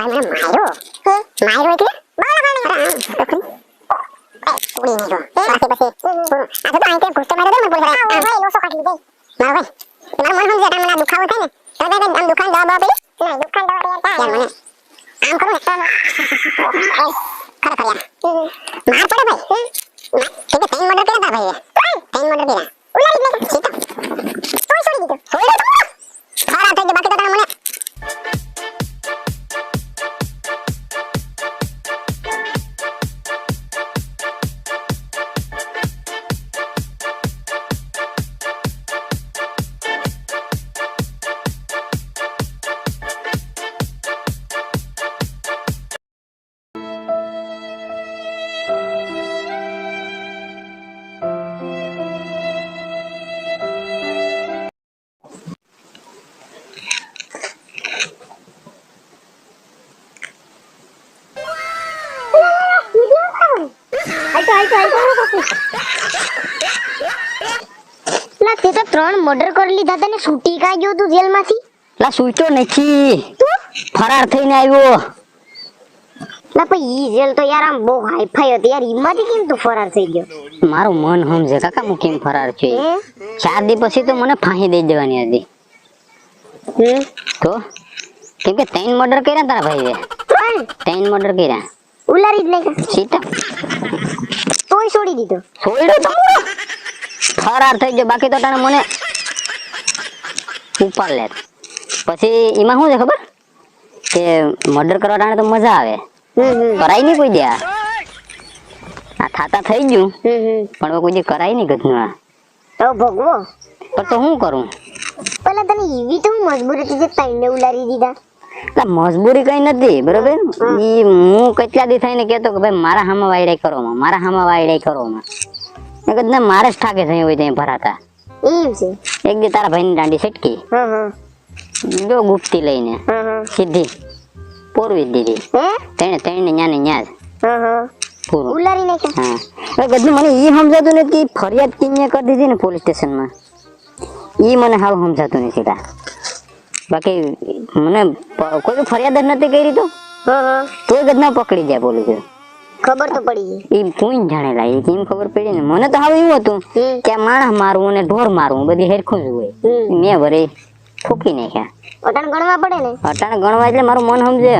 ભાઈ મને માર્યો માર્યો એટલે બરાબર નહીં અરે આમ તો ખરી એ ઉડી નહીં ગયો પછી પછી આ તો આઈ તે ઘૂસતો માર્યો તો મને બોલ આમ ભાઈ લોસો કાઢી દે મારો ભાઈ તમારું મન સમજે મને દુખાવો થાય ને તો આમ દુખાન દવા બવા પડી નહીં દુખાન દવા પડી યાર મને આમ કરું ને ખરેખર યાર માર પડે ભાઈ ઠીક છે ત્રણ મર્ડર કર્યા તા લા તે તો ત્રણ મર્ડર કરી લીધા તને છૂટી કાઈ ગયો તું જેલમાંથી. લા સૂચો નથી. ફરાર થઈને આવ્યો. લા પણ ઈ જેલ તો યાર આમ બહુ હાઈફાઈ હતી. યાર ઈમાંથી કેમ તું ફરાર થઈ ગયો? મારું મન સમજે કાકા હું કેમ ફરાર છું? ચાર દી પછી તો મને ફાંસી દઈ દેવાની હતી. તો? કેમ કે ત્રણ મર્ડર કર્યા તારા ભાઈએ? ત્રણ? મર્ડર કર્યા. ઉલારી જ નહીં. સીતા તોય છોડી દીધો. છોડ્યો તો. ફરાર થઈ ગયો. બાકી તો તને મને ઉપાડ લે પછી એમાં શું છે ખબર? કે મર્ડર કરવા ટાણે તો મજા આવે. કરાય નહીં કોઈ દે આ. થાતા થઈ ગયું. પણ કોઈ દી કરાય નહીં આ. તો ભોગવો. પણ તો શું કરું? પેલા તને એવી તો મજબૂરી જે તઈને ઉલારી દીધા. એટલે મજબૂરી કઈ નથી બરોબર? ઈ હું કેટલા દી થઈને કેતો કે ભાઈ મારા હામાં વાયડાઈ કરો માં મારા હામાં વાયડાઈ કરો માં મેં કીધું ના મારે જ ઠાકે થઈ હોય ત્યાં ભરાતા. એક દી તારા ભાઈની દાંડી હા જો ગુપ્તી લઈને સીધી પોરવી દીધી. તેને તેને ન્યાને ન્યા જ ઉલારી નાખ્યા? હા. મને ઈ સમજાતું નથી ફરિયાદ કિમને કરી દીધી ને પોલીસ સ્ટેશનમાં. ઈ મને હાવ સમજાતું નથી તા. બાકી મને કોઈ ફરિયાદ જ નથી કરી તો? હા હા. ના પકડી જાય બોલું છું. ખબર તો પડી ગઈ. કોઈ જાણે એ કેમ ખબર પડી ને મને તો હવે એવું હતું કે માણસ મારવું અને ઢોર મારવું બધી હેરખું જ હોય. મેં વરે ફૂકી નાખ્યા. અટાણ ગણવા પડે ને? અટાણે ગણવા એટલે મારું મન સમજે.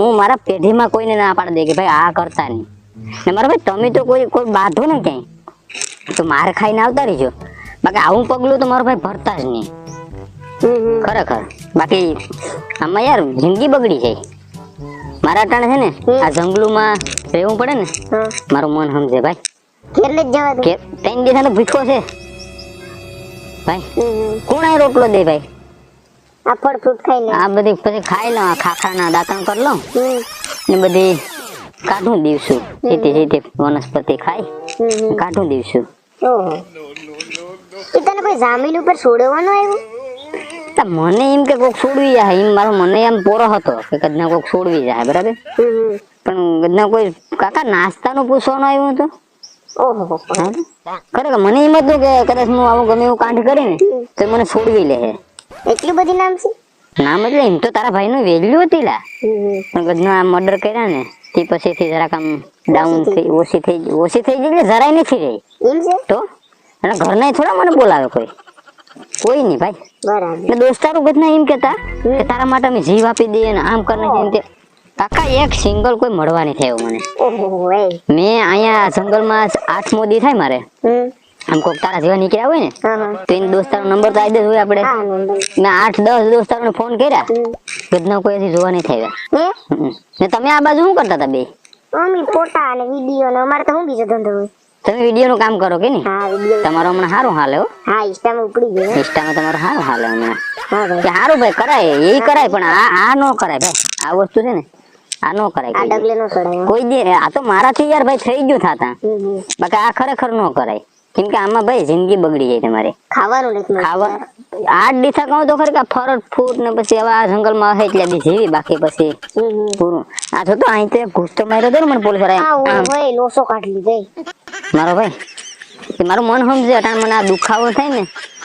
હું મારા પેઢીમાં કોઈને ના પાડી દે કે ભાઈ આ કરતા નહીં. ને મારા ભાઈ તમે તો કોઈ કોઈ બાંધો ને ક્યાંય? તો માર ખાઈને આવતા રહીજો. બાકી આવું પગલું તો મારો ભાઈ ભરતા જ નહીં. ખરેખર. બાકી આમાં યાર જિંદગી બગડી જાય. મારા ટાણે છે ને આ જંગલુમાં રહેવું પડે ને મારું મન સમજે ભાઈ. કેટલે જ જવા દે કે ત્રણ દિવસનો ભૂખ્યો છે. ભાઈ કોણ રોટલો દે ભાઈ? આ ફળ ફ્રૂટ ખાઈ લે. આ બધી પછી ખાઈ લો આ ખાખાના દાંતણ કરી લો. ને બધી કાઢું દિવસું. સીધી સીધી વનસ્પતિ ખાઈ કાઢું દિવસું. ઓહો. તને કોઈ જામીન ઉપર છોડવાનો આવ્યો? મને એમ કે કોક છોડવી જાય એમ મારો મને એમ પોરો હતો કે કદના કોક છોડવી જાય બરાબર? પણ કદના કોઈ કાકા નાસ્તાનું પૂછવાનું આવ્યું હતું? ઓહો? ખરેખર મને એમ હતું કે કદાચ હું આવું ગમે એવું કાંઠ કરીને તો મને છોડવી લે એટલી બધી નામ છે નામ એટલે એમ તો તારા ભાઈનું વેલ્યુ હતી લા. પણ કદના આ મર્ડર કર્યા ને તે પછીથી જરાક આમ ડાઉન થઈ ઓછી થઈ ઓછી થઈ ગઈ એટલે જરાય નથી રહી. તો? અને ઘરના થોડા મને બોલાવે કોઈ. કોઈ નહીં ભાઈ. બરાબર. દોસ્તારો બધા એમ કેતા કે તારા માટે અમે જીવ આપી દઈએ ને આમ કરીને જેમ તે કાકા એક સિંગલ કોઈ મળવા નહીં થયો મને. મેં અહીંયા જંગલમાં આઠમો દી થાય મારે. આમ કોક તારા જેવા નીકળ્યા હોય ને હા હા. તો એને દોસ્તારો નંબર તો આવી દે હોય આપણે. મેં આઠ દસ દોસ્તારોને ફોન કર્યા. બધા કોઈ જોવા નહીં થયા. ને તમે આ બાજુ શું કરતા હતા બે? અમે ફોટા અને વીડિયો ને અમારે તો શું બીજો ધંધો હોય? તમે વીડિયો નું કામ કરો કે નહીં? હા વીડિયો. તમારો હમણાં સારું હાલે હો. હા ઇન્સ્ટામાં ઉપડી ગયો. ઇન્સ્ટામાં તમારો સારું હાલે હમણાં. હા ભાઈ. સારું ભાઈ કરાય. એ કરાય પણ આ આ ન કરાય ભાઈ. આ વસ્તુ છે ને આ ન કરાય આ ડગલે નો ચડાયો કોઈ દી આ તો મારાથી યાર ભાઈ થઈ ગયું થાતા. હમ હમ. બાકી આ ખરેખર ન કરાય. કેમ કે આમાં ભાઈ જિંદગી બગડી જાય તમારે. ખાવાનું નથી ખાવા આઠ દિશા કહું તો ખરે કે આ ફરટ ફૂટ ને પછી આવા જંગલ જંગલમાં હે એટલે બી જીવી બાકી પછી. પૂરું. આ તો અહીં તો તો માર્યો હતો ને મને પોલીસ લોસો કાઢી લીધે મારો ભાઈ મારું મન સમજે અટાણ મને આ દુખાવો થાય ને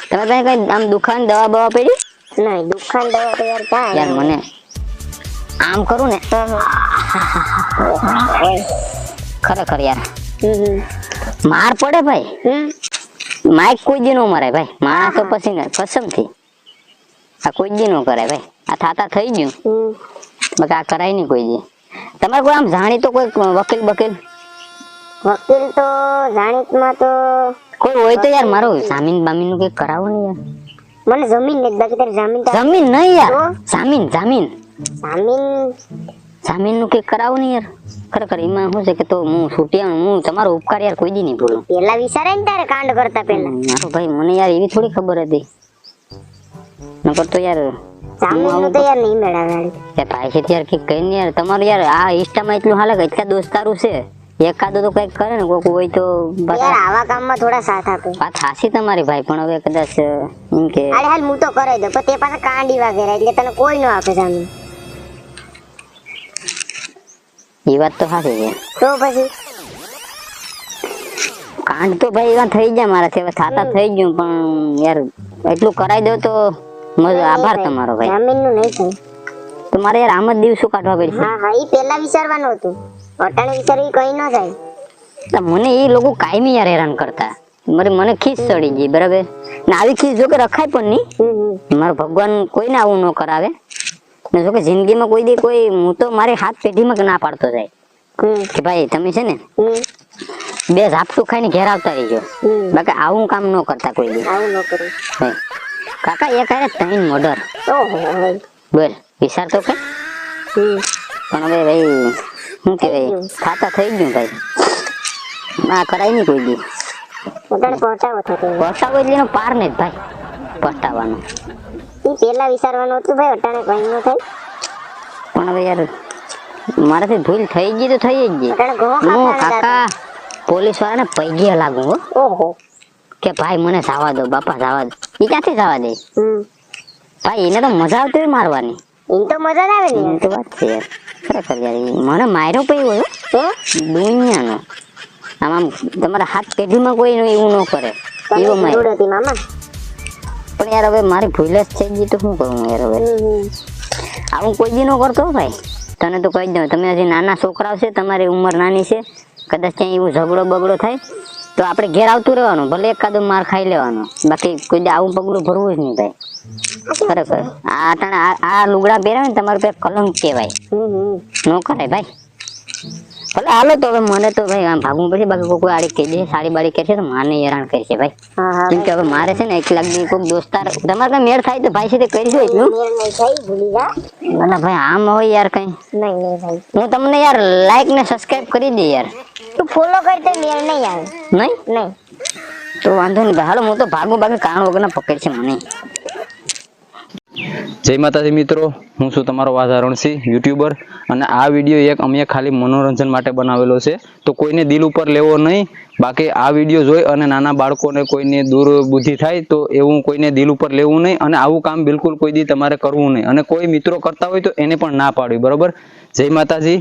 તમે ભાઈ કઈ આમ દુખાવાની દવા બવા પડી? નહીં દુકાન દવા તો યાર કાંઈ યાર મને આમ કરું ને? ખરેખર યાર. માર પડે ભાઈ. માઇક કોઈ દી નો મરે ભાઈ. માણસ તો પછી ને કસમથી આ કોઈ દી નો કરે ભાઈ. આ થાતા થઈ ગયું. બસ આ કરાય નહીં કોઈ દી તમારે કોઈ આમ જાણી તો કોઈ વકીલ બકીલ વકીલ તો જાણીતમાં તો કોઈ હોય તો યાર મારો જામીન બામીનનું કઈ કરાવો ને યાર. મને જમીન નથી બાકી તારી જામીન જમીન નહીં યાર? જામીન જામીન જામીન. જામીન? નું કઈ કરાવો ને યાર. ખરેખર એમાં શું છે કે તો હું છૂટ્યા હું તમારો ઉપકાર યાર કોઈ દી નહીં ભૂલું. પેલા વિચારે ને તારે કાંડ કરતા પેલા મારો ભાઈ મને યાર એવી થોડી ખબર હતી. નકર તો યાર જામીનનું તો યાર નહીં મેળાવે યાર ભાઈ છે યાર કે કઈ નહીં યાર તમારું યાર આ ઇન્સ્ટામાં એટલું હાલે કે એટલા દોસ્તારું છે. એકાદો તો કંઈક કરે ને કોક હોય તો યાર આવા કામમાં થોડા સાથ આપે. વાત હાસી તમારી ભાઈ પણ હવે કદાચ એમ કે અરે હાલ હું તો કરાઈ દઉં પણ તે પાસે કાંડી વાગેરા એટલે તને કોઈ ન આપે જામીન એ વાત તો સાચી છે. તો પછી? કાંડ તો ભાઈ એવા થઈ જાય મારાથી હવે થાતા થઈ ગયું પણ યાર એટલું કરાઈ દો તો મજા આભાર તમારો ભાઈ. જામીનનું નહીં થાય. તમારે મારે યાર આમ જ દિવસો કાઢવા પડશે. હા હા એ પેલા વિચારવાનું હતું. અટાણે વિચારવી કઈ ન તો મને એ લોકો કાયમી યાર હેરાન કરતા. મારે મને ખીસ ચડી ગઈ બરાબર? ને આવી ખીસ જો કે રખાય પણ નહીં. મારો ભગવાન કોઈને આવું ન કરાવે. ને જો કે જિંદગીમાં કોઈ દી કોઈ હું તો મારી હાથ પેઢીમાં કે ના પાડતો જાય. કે ભાઈ તમે છે ને બે ઝાપટું ખાઈને ઘેર આવતા રહીજો. બાકી આવું કામ ન કરતા કોઈ દી. આવું ન કરું. કાકા એ કરે ત્રણ મોડર ઓહો બોલ વિચાર તો કઈ પણ હવે ભાઈ શું કહેવાય ખાતા થઈ ગયું ભાઈ. ના કરાય નહીં કોઈ દી. પહોંચાવો એટલે એનો પાર ને ભાઈ પસ્તાવાનો એ પેલા વિચારવાનું હતું ભાઈ અટાણે કઈ ન થાય. પણ હવે યાર મારાથી ભૂલ થઈ ગઈ તો થઈ જ ગઈ. હું કાકા પોલીસ વાળાને પૈગી લાગુ ઓહો. કે ભાઈ મને જવા દો બાપા જવા દો. એ ક્યાંથી જવા દે? ભાઈ એને તો મજા આવતી હોય મારવાની. તો મજા આવે ને તો વાત છે ખરેખર યાર મને માર્યો પઈ હોય તો દુનિયાનો. આમ આમ તમારા હાથ પેઢીમાં કોઈ એવું ન કરે. એવો માર મામા? પણ યાર હવે મારી ભૂલ જ થઈ ગઈ તો શું કરું યાર હવે? આવું કોઈ દી ન કરતો ભાઈ. તને તો કહી દઉં તમે હજી નાના છોકરાઓ છે તમારી ઉંમર નાની છે. કદાચ ત્યાં એવું ઝઘડો બગડો થાય તો આપણે ઘેર આવતું રહેવાનું. ભલે એકાદો માર ખાઈ લેવાનો. બાકી કોઈ આવું પગલું ભરવું જ નહીં ભાઈ. ખરેખર. આ તણ આ લુગડા પહેરાવે ને તમારું પે કલંક કહેવાય. ન કરાય ભાઈ. ભલે હાલો તો હવે મને તો ભાઈ આમ ભાગવું પડશે. બાકી કોઈ આડી કહી દે સાડી બાડી કરશે તો માને હેરાન કરશે ભાઈ. કેમ કે હવે મારે છે ને એક લાખની કોઈ દોસ્તાર તમારે કઈ મેળ થાય તો ભાઈ સાથે એટલું? જા. ના ભાઈ આમ હોય યાર કઈ. નહીં નહીં ભાઈ હું તમને યાર લાઈક ને સબસ્ક્રાઇબ કરી દે યાર. તું ફોલો કરી તો મેળ નહીં આવે. નહીં? નહીં. તો વાંધો નહીં હાલો હું તો ભાગું બાકી કારણ વગરના પકડ છે મને. જય માતાજી મિત્રો, હું છું તમારો વાધારણસિંહ યુટ્યુબર. અને આ વીડિયો એક અમે ખાલી મનોરંજન માટે બનાવેલો છે. તો કોઈને દિલ ઉપર લેવો નહીં, બાકી આ વીડિયો જોઈ અને નાના બાળકોને કોઈને દુર્બુદ્ધિ થાય, તો એવું કોઈને દિલ ઉપર લેવું નહીં અને આવું કામ બિલકુલ કોઈ દી તમારે કરવું નહીં. અને કોઈ મિત્રો કરતા હોય તો એને પણ ના પાડવી, બરાબર? જય માતાજી.